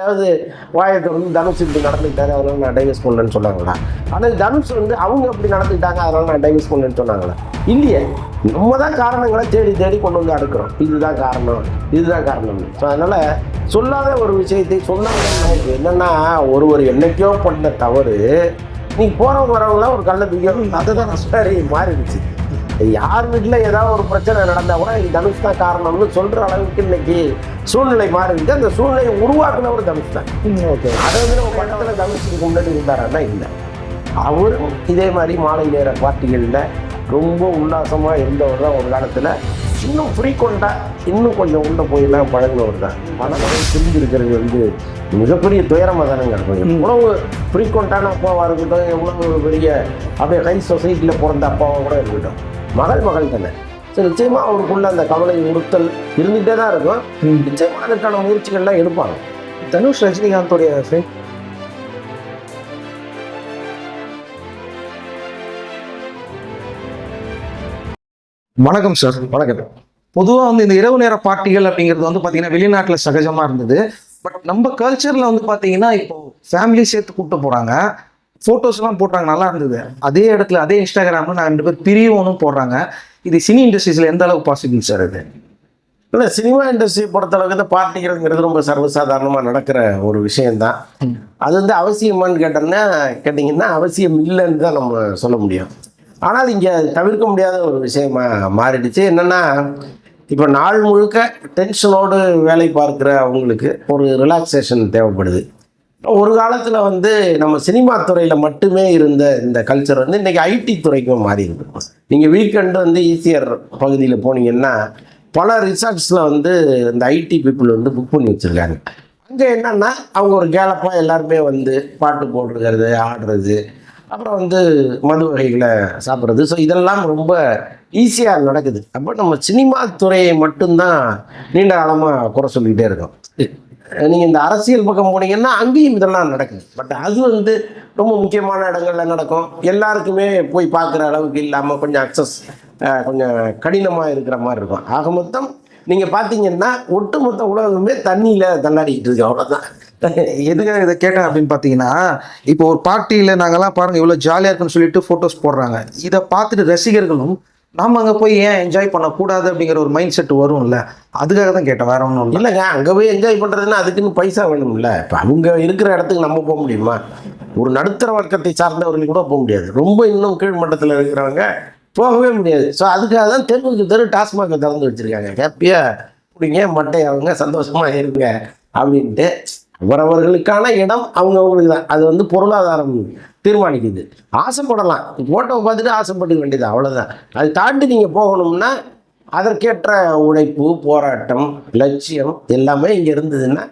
யாராவது வாயை தொடர்ந்து தனுஷ் இப்படி நடந்துக்கிட்டாரு அதனால நான் டைவர்ஸ் பண்ணேன்னு சொன்னாங்களா? ஆனால் தனுஷ் வந்து அவங்க அப்படி நடந்துக்கிட்டாங்க அதனால நான் டைவர்ஸ் பண்ணலன்னு சொன்னாங்களா? இல்லையே. நம்ம தான் காரணங்களை தேடி தேடி கொண்டு வந்து அடுக்கிறோம். இதுதான் காரணம். இதுதான் காரணம். ஸோ அதனால் சொல்லாத ஒரு விஷயத்தை சொன்னாங்க என்னன்னா ஒருவர் என்னைக்கோ பண்ண தவறு நீ போகிறவங்க வரவங்களாம் ஒரு கள்ள தூக்கி அதுதான் சரி மாறிடுச்சு. யார் வீட்டில் ஏதாவது ஒரு பிரச்சனை நடந்தா கூட தனுஷ் தான் காரணம்னு சொல்ற அளவுக்கு இன்னைக்கு சூழ்நிலை மாறிடுச்சு. அந்த சூழ்நிலையை உருவாக்குனவர் தனுஷ் தான். ஓகே. அதை வந்து நம்ம படத்தில் தனுஷுக்கு முன்னாடி இருந்தாரான்னா இல்லை. அவரும் இதே மாதிரி மாலை நேர பார்ட்டிகளில் ரொம்ப உல்லாசமாக இருந்தவர் தான் ஒரு காலத்தில். இன்னும் ஃப்ரீக்வெண்ட்டாக இன்னும் கொஞ்சம் உள்ள போயெல்லாம் பழகினவர் தான். மனதை புரிஞ்சிருக்கிறது வந்து மிகப்பெரிய துயரமாக தானங்க இருக்கும் எவ்வளவு ஃப்ரீக்வெண்ட்டான அப்பாவாக இருக்கட்டும் எவ்வளவு பெரிய அப்படியே ஹை சொசைட்டியில் பிறந்த அப்பாவாக கூட இருக்கட்டும். மகள் மகள் தானே. ஸோ நிச்சயமாக அவருக்குள்ள அந்த கவலை உறுத்தல் இருந்துகிட்டே தான் இருக்கும். நிச்சயமாக அதற்கான முயற்சிகள்லாம் எடுப்பாங்க. தனுஷ் ரஜினிகாந்தோடைய ஃப்ரெண்ட் வணக்கம் சார் வணக்கம். பொதுவாக வந்து இந்த இரவு நேர பார்ட்டிகள் அப்படிங்கிறது வந்து பார்த்தீங்கன்னா வெளிநாட்டில் சகஜமாக இருந்தது. பட் நம்ம கல்ச்சரில் வந்து பார்த்தீங்கன்னா இப்போ ஃபேமிலி சேர்த்து கூப்பிட்டு போகிறாங்க ஃபோட்டோஸ்லாம் போட்டாங்க நல்லா இருந்தது. அதே இடத்துல அதே இன்ஸ்டாகிராமில் நான் ரெண்டு பேர் பிரியவனும் போடுறாங்க. இது சினி இண்டஸ்ட்ரீஸில் எந்த அளவுக்கு பாசிபிள் சார் இது? இல்லை சினிமா இண்டஸ்ட்ரி பொறுத்தளவுக்கு இந்த பார்ட்டிகள்ங்கிறது ரொம்ப சர்வசாதாரணமாக நடக்கிற ஒரு விஷயம்தான். அது வந்து அவசியமான்னு கேட்டோம்னா கேட்டிங்கன்னா அவசியம் இல்லைன்னு தான் நம்ம சொல்ல முடியும். ஆனால் இங்கே தவிர்க்க முடியாத ஒரு விஷயமா மாறிடுச்சு. என்னென்னா இப்போ நாள் முழுக்க டென்ஷனோடு வேலை பார்க்குற அவங்களுக்கு ஒரு ரிலாக்ஸேஷன் தேவைப்படுது. ஒரு காலத்தில் வந்து நம்ம சினிமா துறையில் மட்டுமே இருந்த இந்த கல்ச்சர் வந்து இன்றைக்கி ஐடி துறைக்கும் மாறி இருக்கு. நீங்கள் வீக்கெண்டு வந்து ஈசிஆர் பகுதியில் போனீங்கன்னா பல ரிசார்ட்ஸில் வந்து இந்த ஐடி பீப்புள் வந்து புக் பண்ணி வச்சுருக்காங்க. அங்கே என்னென்னா அவங்க ஒரு கேலப்பாக எல்லாருமே வந்து பாட்டு போட்டுருக்கிறது ஆடுறது அப்புறம் வந்து மது வகைகளை சாப்பிட்றது. ஸோ இதெல்லாம் ரொம்ப ஈஸியாக நடக்குது. அப்போ நம்ம சினிமா துறையை மட்டும்தான் நீண்ட காலமாக குறை சொல்லிக்கிட்டே இருக்கோம். நீங்கள் இந்த அரசியல் பக்கம் போனீங்கன்னா அங்கேயும் இதெல்லாம் நடக்குது. பட் அது வந்து ரொம்ப முக்கியமான இடங்கள்ல நடக்கும். எல்லாருக்குமே போய் பார்க்குற அளவுக்கு இல்லாமல் கொஞ்சம் அக்சஸ் கொஞ்சம் கடினமாக இருக்கிற மாதிரி இருக்கும். ஆக மொத்தம் நீங்கள் பார்த்தீங்கன்னா ஒட்டுமொத்த உலகமே தண்ணியில் தள்ளாடிக்கிட்டு இருக்கு. அவ்வளோதான் எதுக்காக இதை கேட்டேன் அப்படின்னு பார்த்தீங்கன்னா இப்போ ஒரு பார்ட்டியில் நாங்கெல்லாம் பாருங்க இவ்வளோ ஜாலியாக இருக்குன்னு சொல்லிட்டு ஃபோட்டோஸ் போடுறாங்க. இதை பார்த்துட்டு ரசிகர்களும் நம்ம அங்கே போய் ஏன் என்ஜாய் பண்ணக்கூடாது அப்படிங்கிற ஒரு மைண்ட் செட் வரும்ல? அதுக்காக தான் கேட்டேன் வேற ஒன்றும் இல்லைங்க அங்கே போய் என்ஜாய் பண்ணுறதுன்னா அதுக்குன்னு பைசா வேணும்ல. இப்போ அவங்க இருக்கிற இடத்துக்கு நம்ம போக முடியுமா? ஒரு நடுத்தர வர்க்கத்தை சார்ந்தவர்கள் கூட போக முடியாது. ரொம்ப இன்னும் கீழ் மட்டத்தில் இருக்கிறவங்க போகவே முடியாது. ஸோ அதுக்காக தான் தெருவுக்கு தெரு டாஸ்மாக திறந்து வச்சுருக்காங்க. ஹாப்பியாக பிடிங்க மட்டை அவங்க சந்தோஷமாக இருங்க அப்படின்ட்டு. அவரவர்களுக்கான இடம் அவங்கவுங்களுக்கு தான். அது வந்து பொருளாதாரம் தீர்மானிக்குது. ஆசைப்படலாம். ஃபோட்டோவை பார்த்துட்டு ஆசைப்பட்டுக்க வேண்டியது அவ்வளோதான் அது தாண்டி நீங்கள் போகணும்னா அதற்கேற்ற உழைப்பு போராட்டம் லட்சியம் எல்லாமே இங்கே இருந்ததுன்னா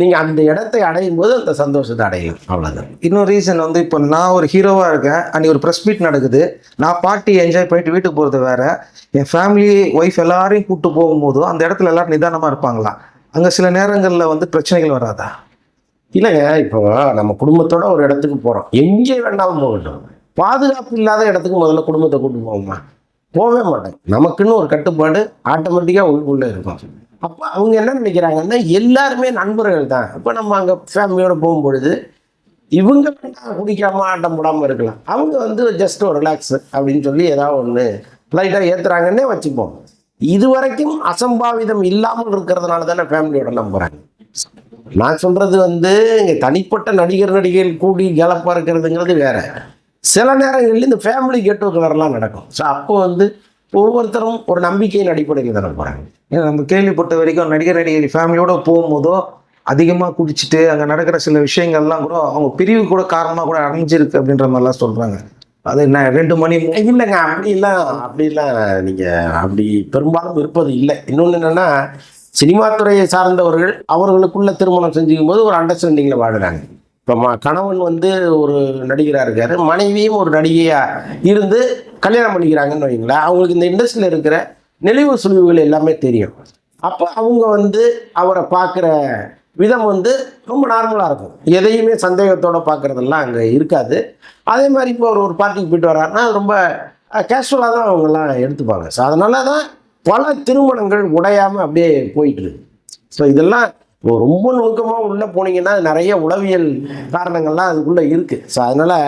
நீங்கள் அந்த இடத்தை அடையும் போது அந்த சந்தோஷத்தை அடையலாம். அவ்வளோதான் இன்னொரு ரீசன் வந்து இப்போ நான் ஒரு ஹீரோவாக இருக்கேன். அன்றைக்கி ஒரு ப்ரெஸ் மீட் நடக்குது. நான் பார்ட்டி என்ஜாய் பண்ணிட்டு வீட்டுக்கு போகிறது வேற. என் ஃபேமிலி ஒய்ஃப் எல்லாரையும் கூப்பிட்டு போகும்போதும் அந்த இடத்துல எல்லாரும் நிதானமாக இருப்பாங்களா அங்கே சில நேரங்களில் வந்து பிரச்சனைகள் வராதா? இல்லைங்க இப்போ நம்ம குடும்பத்தோட ஒரு இடத்துக்கு போகிறோம் எங்கே வேணாலும் போகட்டும் பாதுகாப்பு இல்லாத இடத்துக்கு முதல்ல குடும்பத்தை கூட்டு போவோமா? போகவே மாட்டேன் நமக்குன்னு ஒரு கட்டுப்பாடு ஆட்டோமேட்டிக்காக உள்ளுக்குள்ளே இருக்கும். அப்போ அவங்க என்ன நினைக்கிறாங்கன்னா எல்லாருமே நண்பர்கள் தான். இப்போ நம்ம அங்கே ஃபேமிலியோடு போகும்பொழுது இவங்க வேணா குடிக்காம ஆட்டம் போடாமல் இருக்கலாம். அவங்க வந்து ஜஸ்ட் ஒரு ரிலாக்ஸ் அப்படின்னு சொல்லி ஏதாவது ஒன்று லைட்டாக ஏற்றுறாங்கன்னே வச்சுப்போம். இது வரைக்கும் அசம்பாவிதம் இல்லாமல் இருக்கிறதுனால தானே ஃபேமிலியோட நம்புகிறாங்க நான் சொல்றது வந்து இங்க தனிப்பட்ட நடிகர் நடிகைகள் கூடி கலப்பா இருக்கிறதுங்கிறது வேற. சில நேரங்களில் இந்த ஃபேமிலி கெட் டுகெதர்லாம் நடக்கும். ஸோ அப்போ வந்து ஒவ்வொருத்தரும் ஒரு நம்பிக்கையின் அடிப்படையில் தானே போகிறாங்க ஏன்னா நம்ம கேள்விப்பட்ட வரைக்கும் நடிகர் நடிகை ஃபேமிலியோட போகும்போதோ அதிகமாக குடிச்சிட்டு அங்கே நடக்கிற சில விஷயங்கள்லாம் கூட அவங்க பிரிவு கூட காரணமாக கூட அடைஞ்சிருக்கு அப்படின்ற மாதிரிலாம் சொல்கிறாங்க அது என்ன ரெண்டு மணி இல்லைங்க அப்படிலாம் அப்படிலாம் நீங்கள் அப்படி பெரும்பாலும் இருப்பது இல்லை. இன்னொன்று என்னென்னா சினிமா துறையை சார்ந்தவர்கள் அவர்களுக்குள்ள திருமணம் செஞ்சுக்கும் போது ஒரு அண்டர்ஸ்டாண்டிங்கில் வாழ்கிறாங்க இப்போ கணவன் வந்து ஒரு நடிகராக இருக்கார் மனைவியும் ஒரு நடிகையாக இருந்து கல்யாணம் பண்ணிக்கிறாங்கன்னு வைங்களேன் அவங்களுக்கு இந்த இண்டஸ்ட்ரியில் இருக்கிற நெளிவு சுழிவுகள் எல்லாமே தெரியும். அப்போ அவங்க வந்து அவரை பார்க்குற விதம் வந்து ரொம்ப நார்மலாக இருக்கும். எதையுமே சந்தேகத்தோடு பார்க்குறதெல்லாம் அங்கே இருக்காது. அதே மாதிரி இப்போ ஒரு ஒரு பார்ட்டிக்கு போயிட்டு வர்றாருன்னா ரொம்ப கேஷுவலாக தான் அவங்கெல்லாம் எடுத்துப்பாங்க. ஸோ அதனால தான் பல திருமணங்கள் உடையாமல் அப்படியே போயிட்டுருக்கு. ஸோ இதெல்லாம் இப்போ ரொம்ப நுணுக்கமாக உள்ளே போனீங்கன்னா நிறைய உளவியல் காரணங்கள்லாம் அதுக்குள்ளே இருக்குது ஸோ அதனால்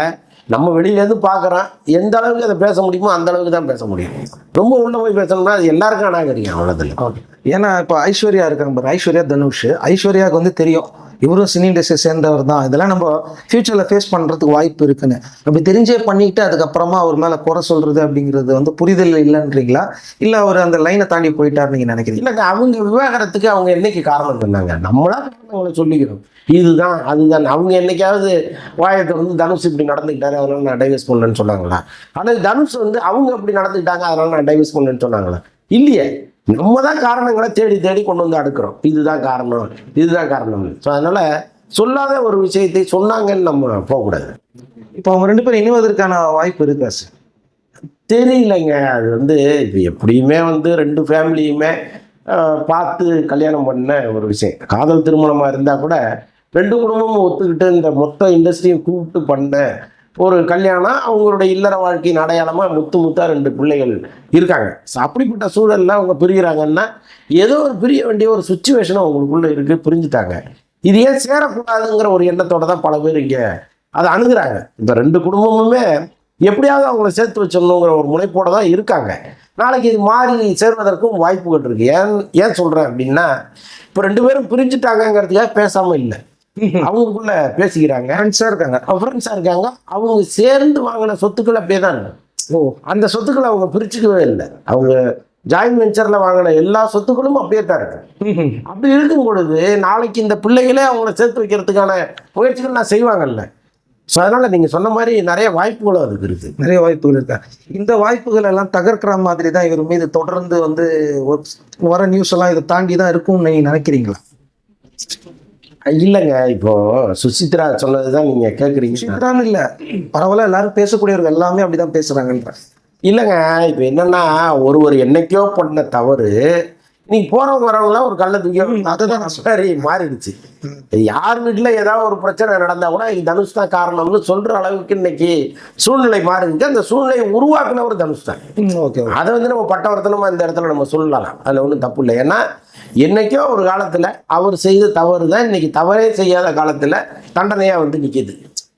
நம்ம வெளியிலேருந்து பார்க்குறோம். எந்த அளவுக்கு அதை பேச முடியுமோ அந்த அளவுக்கு தான் பேச முடியும். ரொம்ப உள்ளே போய் பேசணும்னா அது எல்லாருக்கும் அநாகரிகம் அவ்வளோதில்லை ஓகே ஏன்னா இப்போ ஐஸ்வர்யா இருக்காங்க பாரு. ஐஸ்வர்யா தனுஷ். ஐஸ்வர்யாவுக்கு வந்து தெரியும். இவரும் சினி இண்டஸ்ட்ரியை சேர்ந்தவர் தான். இதெல்லாம் நம்ம ஃபியூச்சரில் ஃபேஸ் பண்ணுறதுக்கு வாய்ப்பு இருக்குன்னு. அப்படி தெரிஞ்சே பண்ணிட்டு அதுக்கப்புறமா அவர் மேலே குறை சொல்கிறது அப்படிங்கிறது வந்து புரிதல் இல்லைன்றீங்களா? இல்லை அவர் அந்த லைனை தாண்டி போயிட்டார் நீங்கள் நினைக்கிறீங்க? இல்லை அவங்க விவாகரத்துக்கு அவங்க என்னைக்கு காரணம் பண்ணாங்க நம்மளா காரணங்களை சொல்லிக்கிறோம். இதுதான் அதுதான். அவங்க என்னைக்காவது வாயத்தை வந்து தனுஷ் இப்படி நடந்துக்கிட்டாரு அதனால நான் டைவர்ஸ் பண்ணலன்னு சொன்னாங்களா? ஆனால் தனுஷ் வந்து அவங்க அப்படி நடந்துக்கிட்டாங்க அதனால நான் டைவர்ஸ் பண்ணலன்னு சொன்னாங்களா? இல்லையே. நம்ம தான் காரணங்களை தேடி தேடி கொண்டு வந்து அடுக்கிறோம். இதுதான் காரணம் இதுதான் காரணம். ஸோ அதனால சொல்லாத ஒரு விஷயத்தை சொன்னாங்கன்னு நம்ம போகக்கூடாது. இப்போ அவங்க ரெண்டு பேரும் இணைவதற்கான வாய்ப்பு இருக்கா சார் தெரியலைங்க. அது வந்து இப்போ எப்படியுமே வந்து ரெண்டு ஃபேமிலியுமே பார்த்து கல்யாணம் பண்ண ஒரு விஷயம். காதல் திருமணமாக இருந்தால் கூட ரெண்டு குடும்பமும் ஒத்துக்கிட்டு இந்த மொத்த இண்டஸ்ட்ரியும் கூப்பிட்டு பண்ண ஒரு கல்யாணம் அவங்களுடைய இல்லற வாழ்க்கையின் அடையாளமாக முத்து முத்தா ரெண்டு பிள்ளைகள் இருக்காங்க. ஸோ அப்படிப்பட்ட சூழலில் அவங்க பிரிகிறாங்கன்னா ஏதோ ஒரு பிரிய வேண்டிய ஒரு சுச்சுவேஷன் அவங்களுக்குள்ளே இருக்குது பிரிஞ்சுட்டாங்க. இது ஏன் சேரக்கூடாதுங்கிற ஒரு எண்ணத்தோட தான் பல பேர் இங்கே அதை அணுகிறாங்க. இந்த ரெண்டு குடும்பமுமே எப்படியாவது அவங்கள சேர்த்து வச்சிடணுங்கிற ஒரு முனைப்போட தான் இருக்காங்க. நாளைக்கு இது மாறி சேர்வதற்கும் வாய்ப்புகள் இருக்குது ஏன் ஏன் சொல்கிறேன் அப்படின்னா இப்போ ரெண்டு பேரும் பிரிஞ்சுட்டாங்கங்கிறதுக்காக பேசாமல் இல்லை. அவங்களுக்குள்ள பேசிக்கிறாங்க. ஃப்ரெண்ட்ஸாக இருக்காங்க. ஃப்ரெண்ட்ஸாக இருக்காங்க. அவங்க சேர்ந்து வாங்கின சொத்துக்கள் அப்படியே தான் ஓ. அந்த சொத்துக்களை அவங்க பிரிச்சுக்கவே இல்லை. அவங்க ஜாயின்ட் வெஞ்சரில் வாங்கின எல்லா சொத்துக்களும் அப்படியே தான் இருக்கு அப்படி இருக்கும் பொழுது நாளைக்கு இந்த பிள்ளைகளே அவங்கள சேர்த்து வைக்கிறதுக்கான முயற்சிகள் நான் செய்வாங்கல்ல. ஸோ அதனால் நீங்கள் சொன்ன மாதிரி நிறைய வாய்ப்புகளும் அதுக்கு இருக்குது நிறைய வாய்ப்புகள் இருக்கா? இந்த வாய்ப்புகள் எல்லாம் தகர்க்கிற மாதிரி தான் இவர் மீது தொடர்ந்து வந்து வர நியூஸ் எல்லாம் இதை தாண்டி தான் இருக்கும்னு நீங்க நினைக்கிறீங்களா? இல்லைங்க இப்போ சுசித்ரா சொன்னது தான் நீங்கள் கேட்குறீங்க சித்ரான்னு இல்ல. பரவாயில்ல எல்லாரும் பேசக்கூடியவர்கள் எல்லாமே அப்படிதான் பேசுறாங்கன்ற. இல்லைங்க இப்போ என்னன்னா ஒருவர் என்னைக்கோ பண்ண தவறு நீ போறவங்க வரவங்களாம் ஒரு கல்ல தூக்கி அதுதான் சரி மாறிடுச்சு. யார் வீட்டில் ஏதாவது ஒரு பிரச்சனை நடந்தா கூட இது தனுஷ் தான் காரணம்னு சொல்ற அளவுக்கு இன்னைக்கு சூழ்நிலை மாறிடுச்சு. அந்த சூழ்நிலையை உருவாக்குனவர் தனுஷ் தான். ஓகே அதை வந்து நம்ம பட்டவர்த்தனமா இந்த இடத்துல நம்ம சொல்லலாம். அதில் ஒன்றும் தப்பு இல்லை. ஏன்னா என்னைக்கோ ஒரு காலத்தில் அவர் செய்த தவறு தான் இன்னைக்கு தவறே செய்யாத காலத்தில் தண்டனையாக வந்து நிற்கிது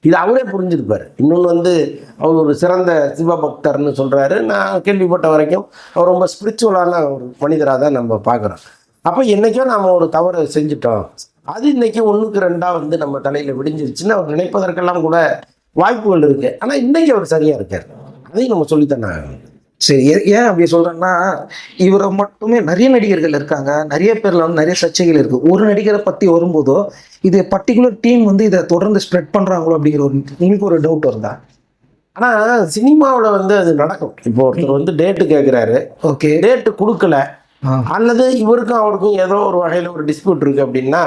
இது அவரே புரிஞ்சிருப்பார். இன்னொன்று வந்து அவர் ஒரு சிறந்த சிவபக்தர்னு சொல்கிறாரு நான் கேள்விப்பட்ட வரைக்கும் அவர் ரொம்ப ஸ்பிரிச்சுவலான ஒரு மனிதராக தான் நம்ம பார்க்குறோம். அப்போ என்றைக்கோ நாம் ஒரு தவறு செஞ்சுட்டோம். அது இன்றைக்கி ஒன்றுக்கு ரெண்டாக வந்து நம்ம தலையில் விடிஞ்சிருச்சுன்னு அவர் நினைப்பதற்கெல்லாம் கூட வாய்ப்புகள் இருக்குது ஆனால் இன்றைக்கி அவர் சரியாக இருக்கார். அதையும் நம்ம சொல்லித்தானே ஆகணும். சரி ஏன் அப்படி சொல்றேன்னா இவரை மட்டுமே நிறைய நடிகர்கள் இருக்காங்க. நிறைய பேர்ல வந்து நிறைய சர்ச்சைகள் இருக்கு. ஒரு நடிகரை பத்தி வரும்போதோ இது பர்டிகுலர் டீம் வந்து இதை தொடர்ந்து ஸ்ப்ரெட் பண்றாங்களோ அப்படிங்கிற ஒரு உங்களுக்கு ஒரு டவுட் வருதா? ஆனால் சினிமாவில் வந்து அது நடக்கும். இப்போ ஒருத்தர் வந்து டேட்டு கேட்குறாரு ஓகே. டேட்டு கொடுக்கல. அல்லது இவருக்கும் அவருக்கும் ஏதோ ஒரு வகையில் ஒரு டிஸ்பியூட் இருக்குது அப்படின்னா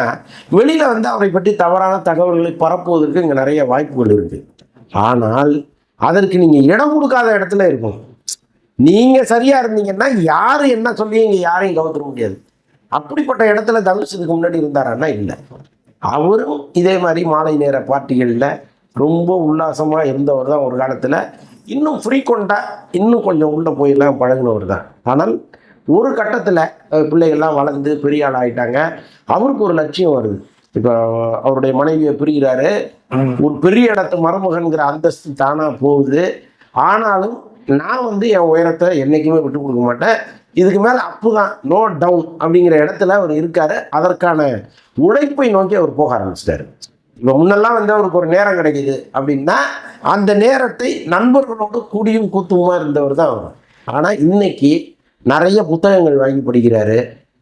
வெளியில் வந்து அவரை பற்றி தவறான தகவல்களை பரப்புவதற்கு இங்கே நிறைய வாய்ப்புகள் இருக்குது ஆனால் அதற்கு நீங்கள் இடம் கொடுக்காத இடத்துல இருக்கும் நீங்கள் சரியாக இருந்தீங்கன்னா யார் என்ன சொல்லி இங்கே யாரையும் கவுத்துற முடியாது. அப்படிப்பட்ட இடத்துல தனுஷ் இதுக்கு முன்னாடி இருந்தாரான்னா இல்லை. அவரும் இதே மாதிரி மாலை நேர பார்ட்டிகளில் ரொம்ப உல்லாசமாக இருந்தவர் தான் ஒரு காலத்தில். இன்னும் ஃப்ரீக்வெண்ட்டாக இன்னும் கொஞ்சம் உள்ளே போயெல்லாம் பழகினவர் தான். ஆனால் ஒரு கட்டத்தில் பிள்ளைகள்லாம் வளர்ந்து பெரிய ஆள் ஆயிட்டாங்க. அவருக்கு ஒரு லட்சியம் வருது. இப்போ அவருடைய மனைவியை பிரிகிறாரு. ஒரு பெரிய இடத்து மருமகன்கிற அந்தஸ்து தானாக போகுது. ஆனாலும் நான் வந்து என் உயரத்தை என்றைக்குமே விட்டு கொடுக்க மாட்டேன். இதுக்கு மேலே அப்பு தான் நோ டவுன் அப்படிங்கிற இடத்துல அவர் இருக்கார். அதற்கான உழைப்பை நோக்கி அவர் போக ஆரம்பிச்சிட்டாரு. இப்போ முன்னெல்லாம் வந்து அவருக்கு ஒரு நேரம் கிடைக்குது அப்படின்னா அந்த நேரத்தை நண்பர்களோடு கூடியும் கூத்துமா இருந்தவர் தான் அவர். ஆனால் இன்னைக்கு நிறைய புத்தகங்கள் வாங்கி படிக்கிறாரு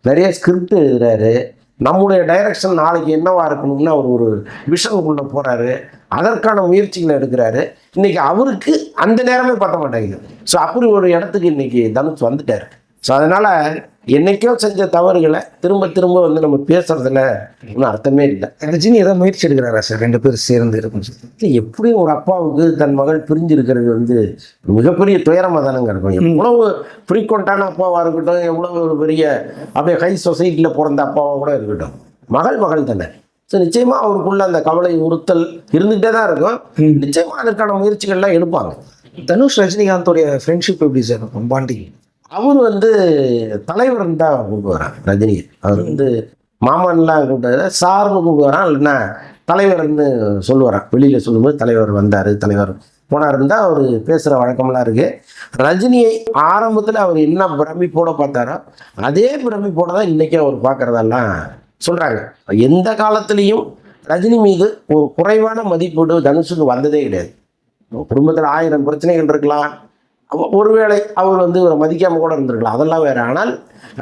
நிறைய ஸ்கிரிப்ட் எழுதுறாரு நம்முடைய டைரக்ஷன் நாளைக்கு என்னவா இருக்கணும்னு அவர் ஒரு விஷனுக்குள்ளே போகிறாரு அதற்கான முயற்சிகளை எடுக்கிறாரு. இன்னைக்கு அவருக்கு அந்த நேரமே பத்த மாட்டேங்குது. ஸோ அப்படி ஒரு இடத்துக்கு இன்னைக்கு தனுஷ் வந்துட்டார். ஸோ அதனால் என்னைக்கோ செஞ்ச தவறுகளை திரும்ப திரும்ப வந்து நம்ம பேசுறதுல ஒன்றும் அர்த்தமே இல்லை. ரஜினி ஏதாவது முயற்சி எடுக்கிறாரா சார்? ரெண்டு பேரும் சேர்ந்து இருக்கும் எப்படியும் ஒரு அப்பாவுக்கு தன் மகள் பிரிஞ்சிருக்கிறது வந்து மிகப்பெரிய துயரமாக தானங்க இருக்கும். எவ்வளவு ஃப்ரீக்வெண்ட்டான அப்பாவாக இருக்கட்டும் எவ்வளவு ஒரு பெரிய அப்படியே ஹை சொசைட்டியில் பிறந்த அப்பாவாக கூட இருக்கட்டும். மகள் மகள் தானே ஸோ நிச்சயமாக அவருக்குள்ள அந்த கவலை உறுத்தல் இருந்துகிட்டே தான் இருக்கும். நிச்சயமாக அதற்கான முயற்சிகள்லாம் எடுப்பாங்க. தனுஷ் ரஜினிகாந்தோடைய ஃப்ரெண்ட்ஷிப் எப்படி சார்? பாண்டிங் அவர் வந்து தலைவர்னு தான் கூப்பிடுவார் ரஜினி. அவர் வந்து மாமன்லாம் கூப்பிட்டது சார்னு கூப்பிடுவாரான் இல்லைன்னா தலைவர்னு சொல்லுவாரான் வெளியில் சொல்லும்போது தலைவர் வந்தார் தலைவர் போனாருன்னு தான் அவர் பேசுகிற வழக்கமெல்லாம் இருக்குது ரஜினியை ஆரம்பத்தில் அவர் என்ன பிரமிப்போட பார்த்தாரோ அதே பிரமிப்போட தான் இன்றைக்கி அவர் பார்க்குறதெல்லாம் சொல்கிறாங்க எந்த காலத்துலேயும் ரஜினி மீது ஒரு குறைவான மதிப்பீடு தனுஷுக்கு வந்ததே கிடையாது. குடும்பத்தில் ஆயிரம் பிரச்சனைகள் இருக்கலாம். ஒருவேளை அவர் வந்து ஒரு மதிக்காம கூட இருந்திருக்கலாம். அதெல்லாம் வேற. ஆனால்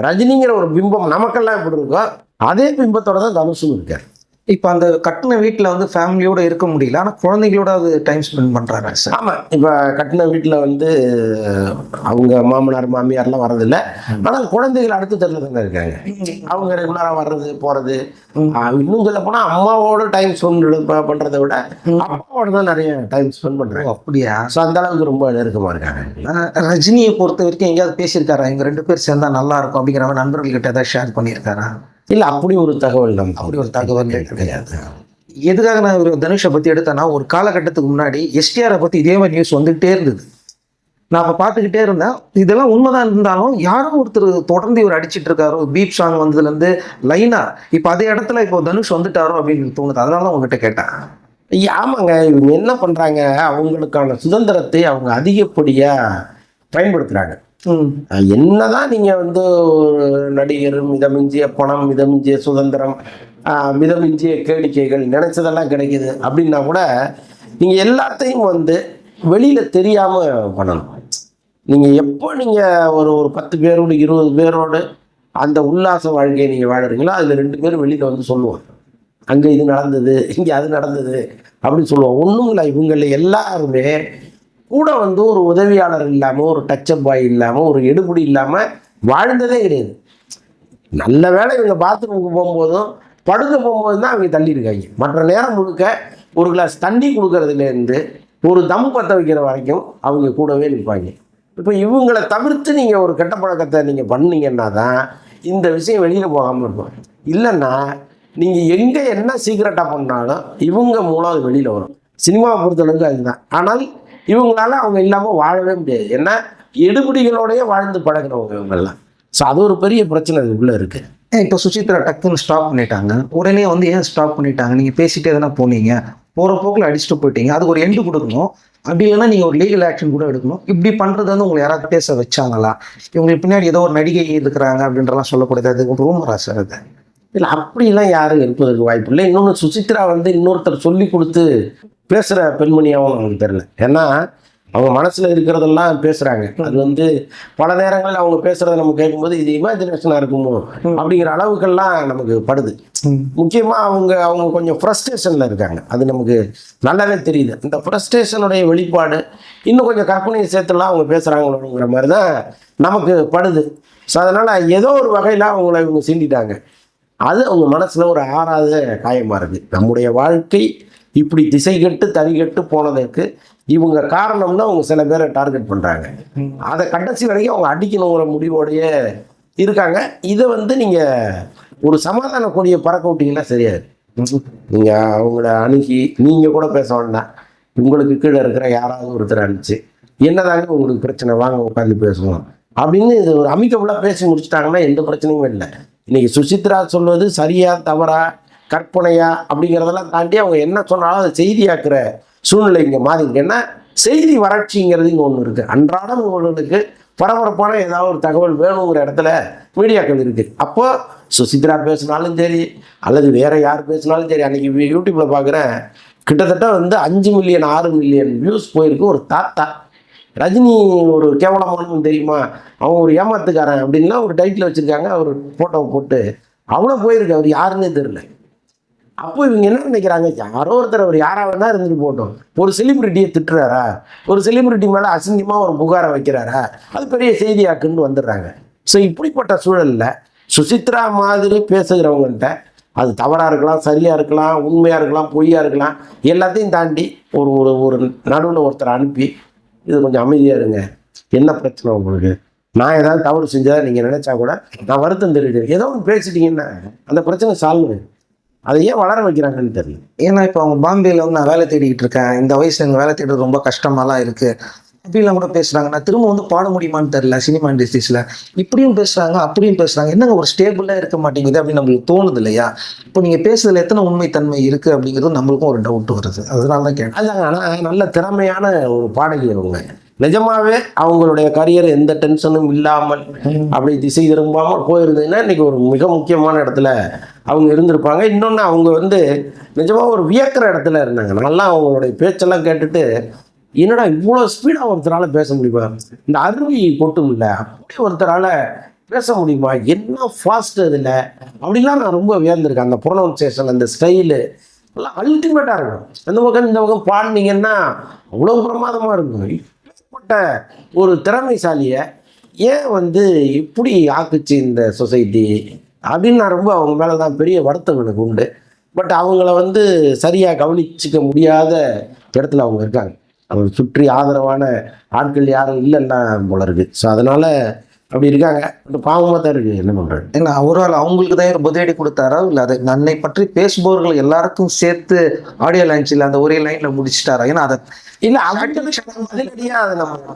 ரஜினிங்கிற ஒரு பிம்பம் நமக்கெல்லாம் எப்படி இருக்கோ அதே பிம்பத்தோட தான் தனுஷும் இருக்கார். இப்போ அந்த கட்டின வீட்டில் வந்து ஃபேமிலியோட இருக்க முடியல. ஆனால் குழந்தைகளோட அது டைம் ஸ்பெண்ட் பண்ணுறாரு சார். ஆமாம் இப்போ கட்டின வீட்டில் வந்து அவங்க மாமனார் மாமியார்லாம் வர்றதில்ல. ஆனால் குழந்தைகள் அடுத்த தெருவில் தானே இருக்காங்க அவங்க ரெகுலராக வர்றது போகிறது இன்னும் சொல்ல போனால் அம்மாவோட டைம் ஸ்பெண்ட் பண்ணுறதை விட அப்பாவோட தான் நிறைய டைம் ஸ்பெண்ட் பண்ணுறாங்க அப்படியா? ஸோ அந்த அளவுக்கு ரொம்ப நெருக்கமாக இருக்காங்க. ரஜினியை பொறுத்த வரைக்கும் எங்கேயாவது பேசியிருக்காரா? இவங்க ரெண்டு பேர் சேர்ந்தா நல்லா இருக்கும் அப்படிங்கிற நண்பர்கள்கிட்ட ஏதாவது ஷேர் பண்ணியிருக்காரா? இல்லை அப்படி ஒரு தகவல் நம்ம அப்படி ஒரு தகவல் கிடையாது. எதுக்காக நான் ஒரு தனுஷை பற்றி எடுத்தேன்னா ஒரு காலகட்டத்துக்கு முன்னாடி எஸ்டிஆரை பற்றி இதே மாதிரி நியூஸ் வந்துகிட்டே இருந்தது. நான் அப்போ பார்த்துக்கிட்டே இருந்தேன். இதெல்லாம் உண்மைதான் இருந்தாலும் யாரோ ஒருத்தர் தொடர்ந்து இவர் அடிச்சிட்டு இருக்காரோ பீப் சாங் வந்ததுலேருந்து லைனா இப்போ அதே இடத்துல இப்போ தனுஷ் வந்துட்டாரோ அப்படின்னு தோணுது. அதனால தான் உங்ககிட்ட கேட்டேன். ஆமாங்க. இவங்க என்ன பண்ணுறாங்க அவங்களுக்கான சுதந்திரத்தை அவங்க அதிகப்படியாக பயன்படுத்துகிறாங்க என்னதான் நீங்கள் வந்து ஒரு நடிகர் மிதமிஞ்சிய பணம் மிதமிஞ்சிய சுதந்திரம் மிதமிஞ்சிய கேளிக்கைகள் நினைச்சதெல்லாம் கிடைக்குது அப்படின்னா கூட நீங்கள் எல்லாத்தையும் வந்து வெளியில் தெரியாமல் பண்ணணும். நீங்கள் எப்போ நீங்கள் ஒரு ஒரு பத்து பேரோடு இருபது பேரோடு அந்த உல்லாச வாழ்க்கையை நீங்கள் வாழுறீங்களோ அதில் ரெண்டு பேரும் வெளியில் வந்து சொல்லுவாங்க. அங்கே இது நடந்தது இங்கே அது நடந்தது அப்படின்னு சொல்லுவோம் ஒன்றும் இல்லை இவங்கள எல்லாருமே கூட வந்து ஒரு உதவியாளர் இல்லாமல் ஒரு டச்சப் பாய் இல்லாமல் ஒரு எடுபடி இல்லாமல் வாழ்ந்ததே கிடையாது. நல்ல வேளை இவங்க பாத்ரூமுக்கு போகும்போதும் படுக்க போகும்போது தான் அவங்க தள்ளி இருக்காங்க மற்ற நேரம் முழுக்க ஒரு கிளாஸ் தண்ணி கொடுக்கறதுலேருந்து ஒரு தம் பற்ற வைக்கிற வரைக்கும் அவங்க கூடவே நிற்பாங்க. இப்போ இவங்களை தவிர்த்து நீங்கள் ஒரு கெட்ட பழக்கத்தை நீங்கள் பண்ணீங்கன்னா தான் இந்த விஷயம் வெளியில் போகாமல் இருக்கும். இல்லைன்னா நீங்கள் எங்கே என்ன சீக்கிரட்டாக பண்ணாலும் இவங்க மூலம் அது வெளியில் வரும். சினிமாவை பொறுத்தளவுக்கு அதுதான். ஆனால் இவங்களால அவங்க இல்லாமல் வாழவே முடியாது. ஏன்னா எடுபடிகளோடயே வாழ்ந்து பழகினவங்க இவங்கெல்லாம். ஸோ அது ஒரு பெரிய பிரச்சனை அது உள்ளே இருக்குது ஏன் இப்போ சுசித்ரா டக்குன்னு ஸ்டாப் பண்ணிட்டாங்க. உடனே வந்து ஏன் ஸ்டாப் பண்ணிட்டாங்க? நீங்கள் பேசிட்டே தானே போனீங்க. போகிற போக்கில் அடிச்சுட்டு போயிட்டீங்க. அதுக்கு ஒரு எண்டு கொடுக்கணும். அப்படி இல்லைன்னா நீங்கள் ஒரு லீகல் ஆக்ஷன் கூட எடுக்கணும். இப்படி பண்ணுறது வந்து உங்களை யாராவது பேச வச்சாங்களா? இவங்களுக்கு பின்னாடி ஏதோ ஒரு நடிகை இருக்கிறாங்க அப்படின்றலாம் சொல்லக்கூடாது. அது ஒரு ரூமரா சார் அது? இல்லை அப்படிலாம் யாரும் இருப்பதற்கு வாய்ப்பு இல்லை. இன்னொன்று சுசித்ரா வந்து இன்னொருத்தர் சொல்லி கொடுத்து பேசுகிற பெண்மணியாகவும் நமக்கு தெரியல. ஏன்னா அவங்க மனசில் இருக்கிறதெல்லாம் பேசுகிறாங்க அது வந்து பல நேரங்களில் அவங்க பேசுகிறத நம்ம கேட்கும்போது இது இமேஜினேஷனாக இருக்குமோ? அப்படிங்கிற அளவுக்கெல்லாம் நமக்கு படுது. முக்கியமாக அவங்க அவங்க கொஞ்சம் ஃப்ரஸ்ட்ரேஷனில் இருக்காங்க. அது நமக்கு நல்லாவே தெரியுது. இந்த ஃப்ரஸ்ட்ரேஷனுடைய வெளிப்பாடு இன்னும் கொஞ்சம் கற்பனையை சேர்த்துலாம் அவங்க பேசுகிறாங்களோங்கிற மாதிரி தான் நமக்கு படுது. ஸோ அதனால் ஏதோ ஒரு வகையில் அவங்கள இவங்க சீண்டிட்டாங்க. அது அவங்க மனசில் ஒரு ஆறாத காயமாக இருக்குது நம்முடைய வாழ்க்கை இப்படி திசை கெட்டு தறி கெட்டு போனதுக்கு இவங்க காரணம்னு அவங்க சில பேரை டார்கெட் பண்ணுறாங்க அதை கடைசி வரைக்கும் அவங்க அடிக்கணுங்கிற முடிவோடையே இருக்காங்க. இதை வந்து நீங்கள் ஒரு சமாதான கொடியை பறக்க விட்டீங்கன்னா சரியாது. நீங்கள் அவங்கள அணுகி நீங்கள் கூட பேச வேண்டாம். உங்களுக்கு கீழே இருக்கிற யாராவது ஒருத்தர் அனுப்பிச்சு என்னதாங்க உங்களுக்கு பிரச்சனை? வாங்க உட்காந்து பேசுவோம். அப்படின்னு இது ஒரு அமைக்கபுளாக பேசி முடிச்சிட்டாங்கன்னா எந்த பிரச்சனையும் இல்லை. இன்னைக்கு சுசித்ரா சொல்வது சரியா தவறா கற்பனையா அப்படிங்கிறதெல்லாம் தாண்டி அவங்க என்ன சொன்னாலும் அதை செய்தியாக்குற சூழ்நிலை இங்கே மாறி செய்தி வறட்சிங்கிறது இங்கே ஒன்று இருக்குது அன்றாடம் உங்களுக்கு பரபரப்பான ஏதாவது ஒரு தகவல் வேணுங்கிற இடத்துல மீடியாக்கள் இருக்குது அப்போ சுசித்ரா பேசினாலும் சரி அல்லது வேற யார் பேசினாலும் சரி அன்னைக்கு யூடியூப்பில் யூடியூப்ல பார்க்குறேன் கிட்டத்தட்ட வந்து அஞ்சு மில்லியன் ஆறு மில்லியன் வியூஸ் போயிருக்கு ஒரு தாத்தா. ரஜினி ஒரு கேவலமானவன் தெரியுமா? அவன் ஒரு ஏமாத்துக்காரன் அப்படின்லாம் ஒரு டைட்டில் வச்சுருக்காங்க. அவர் ஃபோட்டோவை போட்டு அவ்வளோ போயிருக்கு. அவர் யாருன்னே தெரில அப்போ இவங்க என்ன நினைக்கிறாங்க? யாரோ ஒருத்தர் அவர் யாரா வேணா இருந்துட்டு போட்டோம் ஒரு செலிபிரிட்டியை திட்டுறாரா? ஒரு செலிபிரிட்டி மேலே அசிங்கமாக ஒரு புகாரை வைக்கிறாரா? அது பெரிய செய்தியாக்குன்னு வந்துடுறாங்க. ஸோ இப்படிப்பட்ட சூழலில் சுசித்ரா மாதிரி பேசுகிறவங்கள்ட்ட அது தவறாக இருக்கலாம் சரியாக இருக்கலாம் உண்மையாக இருக்கலாம் பொய்யாக இருக்கலாம் எல்லாத்தையும் தாண்டி ஒரு ஒரு ஒரு நடுவில் ஒருத்தரை அனுப்பி இது கொஞ்சம் அமைதியாக இருங்க. என்ன பிரச்சனை உங்களுக்கு? நான் ஏதாவது தவறு செஞ்சதா நீங்கள் நினச்சா கூட நான் வருத்தம் தெரிவிக்கிறேன். ஏதோ ஒன்று பேசிட்டீங்கன்னா அந்த பிரச்சனை சால்வ் அதை ஏன் வளர வைக்கிறாங்கன்னு தெரியல. ஏன்னா இப்போ அவங்க பாம்பேல வந்து நான் வேலை தேடிக்கிட்டு இருக்கேன். இந்த வயசுல எனக்கு வேலை தேடுறது ரொம்ப கஷ்டமாலாம் இருக்கு. அப்படிலாம் கூட பேசுறாங்க. நான் திரும்ப வந்து பாட முடியுமான்னு தெரியல சினிமா இண்டஸ்ட்ரீஸ்ல இப்படியும் பேசுறாங்க அப்படியும் பேசுறாங்க. என்னங்க ஒரு ஸ்டேபிளா இருக்க மாட்டேங்குது அப்படின்னு நம்மளுக்கு தோணுது இல்லையா? இப்போ நீங்க பேசுறதுல எத்தனை உண்மைத்தன்மை இருக்கு அப்படிங்கிறது நம்மளுக்கும் ஒரு டவுட் வருது. அதனால தான் கேட்டேன். அதாங்க ஆனால் நல்ல திறமையான ஒரு பாடகி அவங்க நிஜமாவே அவங்களுடைய கரியர் எந்த டென்ஷனும் இல்லாமல் அப்படி திசை திரும்பாமல் போயிருந்ததுன்னா இன்னைக்கு ஒரு மிக முக்கியமான இடத்துல அவங்க இருந்திருப்பாங்க. இன்னொன்று அவங்க வந்து நிஜமாக ஒரு வியக்கிற இடத்துல இருந்தாங்க. நல்லா அவங்களுடைய பேச்செல்லாம் கேட்டுட்டு என்னடா இவ்வளோ ஸ்பீடாக ஒருத்தரால் பேச முடியுமா? இந்த அருவி கொட்டும் இல்லை அப்படி ஒருத்தரால் பேச முடியுமா? என்ன ஃபாஸ்ட் அதில் அப்படிலாம் நான் ரொம்ப வியந்திருக்கேன். அந்த ப்ரொனவுன்சேஷன் அந்த ஸ்டைலு எல்லாம் அல்டிமேட்டாக இருக்கும். அந்த பக்கம் இந்த பக்கம் பாடினீங்கன்னா அவ்வளோ பிரமாதமாக இருக்கும். இப்படிப்பட்ட ஒரு திறமைசாலியை ஏன் வந்து இப்படி ஆக்குச்சு இந்த சொசைட்டி? அப்படின்னு நான் ரொம்ப அவங்க மேலே தான் பெரிய வருத்தம் எனக்கு உண்டு. பட் அவங்கள வந்து சரியாக கவனிச்சிக்க முடியாத இடத்துல அவங்க இருக்காங்க. அவங்க சுற்றி ஆதரவான ஆட்கள் யாரும் இல்லைன்னா போல இருக்கு. ஸோ அதனால் அப்படி இருக்காங்க. பாவமாக தான் இருக்குது என்ன பண்ணுறது ஏன்னா ஒருவேளை அவங்களுக்கு தான் ஒரு பதிலடி கொடுத்தாரா? இல்லை அதை நன்னை பற்றி பேசுபவர்கள் எல்லாருக்கும் சேர்த்து ஆடியோ லான்ச்சில் அந்த ஒரே லைன்ல முடிச்சிட்டாரா? ஏன்னா அதை இல்ல பதிலடியா அதை நம்ம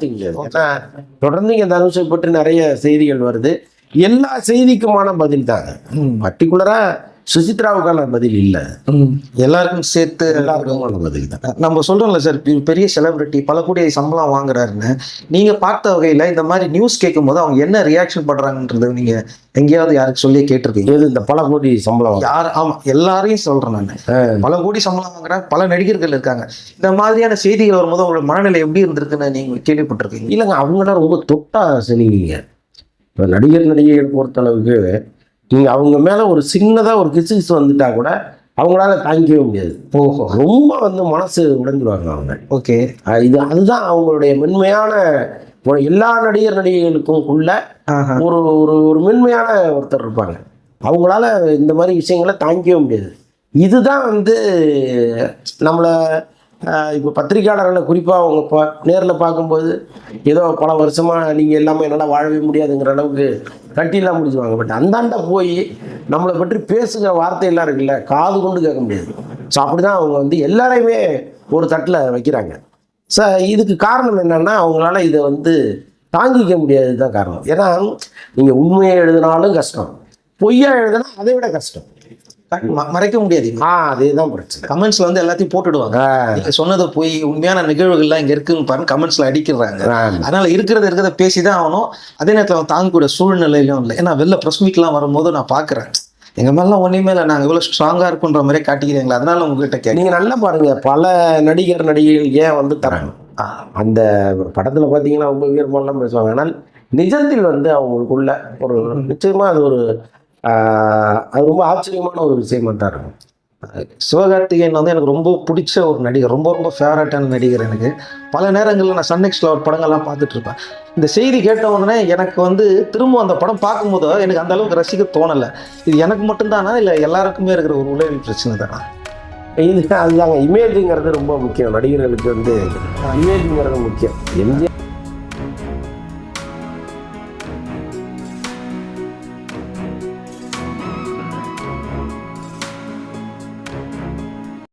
தொடர்ந்து இங்க தனுஷை பற்றி நிறைய செய்திகள் வருது. எல்லா செய்திக்குமான பதில் தாங்க பர்டிகுலரா சுசித்ராவுக்கான பதில் இல்ல. எல்லாருக்கும் சேர்த்து எல்லாருக்குமான பதில் தான். நம்ம சொல்றோம்ல சார் பெரிய செலிபிரிட்டி பல கோடி சம்பளம் வாங்குறாருன்னு. நீங்க பார்த்த வகையில இந்த மாதிரி நியூஸ் கேட்கும் போது அவங்க என்ன ரியாக்ஷன் பண்றாங்கன்றது நீங்க எங்கேயாவது யாருக்கு சொல்லி கேட்டிருக்கீங்க? இது இந்த பல கோடி சம்பளம்? யார் ஆமா எல்லாரையும் சொல்றேன் நான். பல கோடி சம்பளம் வாங்குறாங்க பல நடிகர்கள் இருக்காங்க. இந்த மாதிரியான செய்திகள் வரும்போது உங்களோட மனநிலை எப்படி இருந்திருக்குன்னு நீங்க கேள்விப்பட்டிருக்கீங்க? இல்லைங்க அவங்களாம் ரொம்ப தொட்டா சரிங்க இப்போ நடிகர் நடிகைகள் பொறுத்தளவுக்கு நீங்க அவங்க மேல ஒரு சின்னதா ஒரு கிசு கிசு வந்துட்டா கூட அவங்களால தாங்கிக்கவே முடியாது. ஓஹோ. ரொம்ப வந்து மனசு உடைஞ்சிருவாங்க அவங்க. ஓகே. இது அதுதான் அவங்களுடைய மென்மையான எல்லா நடிகர் நடிகைகளுக்கும் உள்ள ஒரு ஒரு ஒரு மென்மையான ஒருத்தர் இருப்பாங்க. அவங்களால இந்த மாதிரி விஷயங்களை தாங்கிக்கவே முடியாது. இதுதான் வந்து நம்மளை இப்போ பத்திரிக்கையாளர்களை குறிப்பாக அவங்க பா நேரில் பார்க்கும்போது ஏதோ பல வருஷமாக நீங்கள் எல்லாமே என்னால் வாழவே முடியாதுங்கிற அளவுக்கு கட்டிலாம் முடிச்சுவாங்க பட் அந்தாண்ட போய் நம்மளை பற்றி பேசுகிற வார்த்தையெல்லாம் இருக்குல்ல காது கொண்டு கேட்க முடியாது. ஸோ அப்படி தான் அவங்க வந்து எல்லாரையுமே ஒரு தட்டில் வைக்கிறாங்க. ஸோ இதுக்கு காரணம் என்னென்னா அவங்களால இதை வந்து தாங்கிக்க முடியாது தான் காரணம். ஏன்னா நீங்கள் உண்மையை எழுதினாலும் கஷ்டம். பொய்யா எழுதுனா அதை விட கஷ்டம். மறைக்க முடியாது ஆ அதே தான் பிரச்சனை கமெண்ட்ஸ்ல வந்து எல்லாத்தையும் போட்டுடுவாங்க. சொன்னது போய் உண்மையான நிகழ்வுகள்லாம் இங்க இருக்குன்னு பாருங்க கமெண்ட்ஸ்ல அடிக்கிறாங்க. அதனால இருக்கிறத இருக்கிறத பேசிதான் ஆகணும். அதே நேரத்துல அவன் தாங்கக்கூடிய சூழ்நிலையிலும் இல்லை. ஏன்னா வெளில ப்ரெஸ் மீட்லாம் வரும்போது நான் பாக்குறேன் எங்க மேலாம் ஒன்றுமே இல்லை. நாங்கள் இவ்வளோ ஸ்ட்ராங்கா இருக்குன்ற மாதிரியே காட்டிக்கிறீங்களா அதனால உங்ககிட்ட கேட்க நீங்க நல்லா பாருங்க. பல நடிகர் நடிகைகள் ஏன் வந்து தராங்க அந்த படத்துல பார்த்தீங்கன்னா ரொம்ப வீரமெல்லாம் பேசுவாங்க. ஆனால் நிஜத்தில் வந்து அவங்களுக்குள்ள ஒரு நிச்சயமா அது ஒரு அது ரொம்ப ஆச்சரியமான ஒரு விஷயமாக தான் இருக்கும். சிவகார்த்திகேயன் வந்து எனக்கு ரொம்ப பிடிச்ச ஒரு நடிகர் ரொம்ப ரொம்ப ஃபேவரட்டான நடிகர் எனக்கு. பல நேரங்களில் நான் சன்னெக்ஸில் ஒரு படங்கள்லாம் பார்த்துட்டு இருப்பேன். இந்த செய்தி கேட்ட உடனே எனக்கு வந்து திரும்ப அந்த படம் பார்க்கும்போது எனக்கு அந்த அளவுக்கு ரசிக்க தோணலை. இது எனக்கு மட்டும்தானா இல்லை எல்லாருக்குமே இருக்கிற ஒரு உளவியல் பிரச்சனை தானா? இது அதுதாங்க. இமேஜுங்கிறது ரொம்ப முக்கியம். நடிகர்களுக்கு வந்து இமேஜுங்கிறது முக்கியம். எம்ஜிஆர்